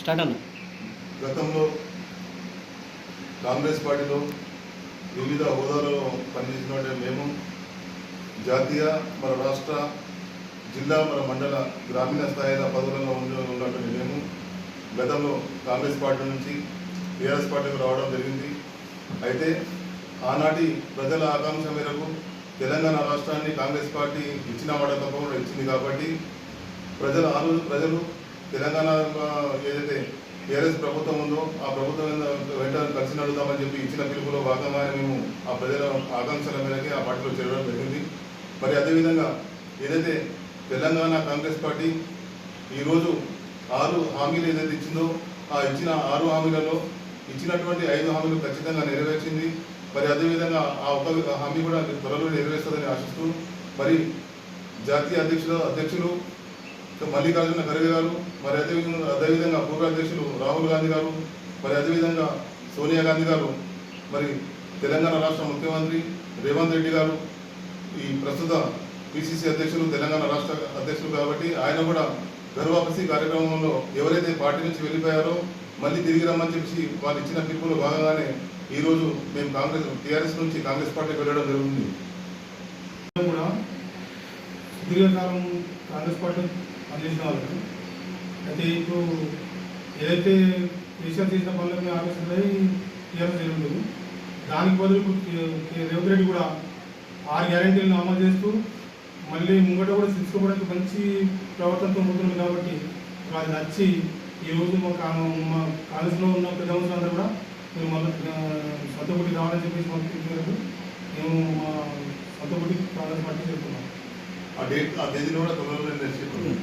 Start అన్న. గతంలో కాంగ్రెస్ పార్టీలో వివిధ హోదాలలో పనిచేసిన మేము జాతీయ మన రాష్ట్ర జిల్లా మన మండల గ్రామీణ స్థాయిలో పదవులలో ఉన్న- ఉన్నటువంటి మేము గతంలో కాంగ్రెస్ పార్టీ నుంచి టీఆర్ఎస్ పార్టీకి రావడం జరిగింది. అయితే ఆనాటి ప్రజల ఆకాంక్ష మేరకు తెలంగాణ రాష్ట్రాన్ని కాంగ్రెస్ పార్టీ ఇచ్చిన మాట తప్పకుండా ఇచ్చింది కాబట్టి ప్రజలు ఆలో ప్రజలు తెలంగాణ ఏదైతే టీఆర్ఎస్ ప్రభుత్వం ఉందో ఆ ప్రభుత్వం వెంట- కలిసి నడుదామని చెప్పి ఇచ్చిన పిలుపులో భాగంగా మేము ఆ ప్రజల ఆకాంక్షల మేరకే ఆ పార్టీలో చేరడం జరిగింది. మరి అదేవిధంగా ఏదైతే తెలంగాణ కాంగ్రెస్ పార్టీ ఈరోజు ఆరు హామీలు ఏదైతే ఇచ్చిందో ఆ ఇచ్చిన ఆరు హామీలలో ఇచ్చినటువంటి ఐదు హామీలు ఖచ్చితంగా నెరవేర్చింది. మరి అదేవిధంగా ఆ ఒక హామీ కూడా త్వరలో నెరవేరుస్తుందని ఆశిస్తూ మరి జాతీయ అధ్యక్షుల అధ్యక్షులు మల్లికార్జున ఖర్గే గారు మరి అదేవిధంగా అదేవిధంగా పూర్వ అధ్యక్షులు రాహుల్ గాంధీ గారు మరి అదేవిధంగా సోనియా గాంధీ గారు మరి తెలంగాణ రాష్ట్ర ముఖ్యమంత్రి రేవంత్ రెడ్డి గారు ఈ ప్రస్తుత పిసిసి అధ్యక్షులు తెలంగాణ రాష్ట్ర అధ్యక్షులు కాబట్టి ఆయన కూడా గర్వాపసి కార్యక్రమంలో ఎవరైతే పార్టీ నుంచి వెళ్ళిపోయారో మళ్ళీ తిరిగి రమ్మని చెప్పి వాళ్ళు ఇచ్చిన పిలుపులో భాగంగానే ఈరోజు మేము కాంగ్రెస్ టీఆర్ఎస్ నుంచి కాంగ్రెస్ పార్టీకి వెళ్ళడం జరుగుతుంది. కూడా సుదీర్ఘకాలం కాంగ్రెస్ పార్టీ పనిచేసిన వాళ్ళు అయితే ఇప్పుడు ఏదైతే కేసీఆర్ చేసిన పనులకి మేము టీఆర్ఎస్ చేయలేదు దానికి బదులు రేవంత్ రెడ్డి కూడా ఆరు గ్యారంటీలను అమలు చేస్తూ మళ్ళీ ముంగట కూడా తీసుకోవడానికి మంచి ప్రవర్తనతో ఉంటుంది కాబట్టి వాళ్ళు నచ్చి ఈరోజు మా కా- మా కాలేజీలో ఉన్న పెద్ద అందరూ కూడా మీరు మళ్ళీ సొంత గుడికి రావాలని చెప్పేసి మాకు మేము మా సొంత గుడికి కాంగ్రెస్ పట్టి చెప్తున్నాం ఆ డేట్ ఆ తేదీలో కూడా నిర్ణయించుకుంటున్నాం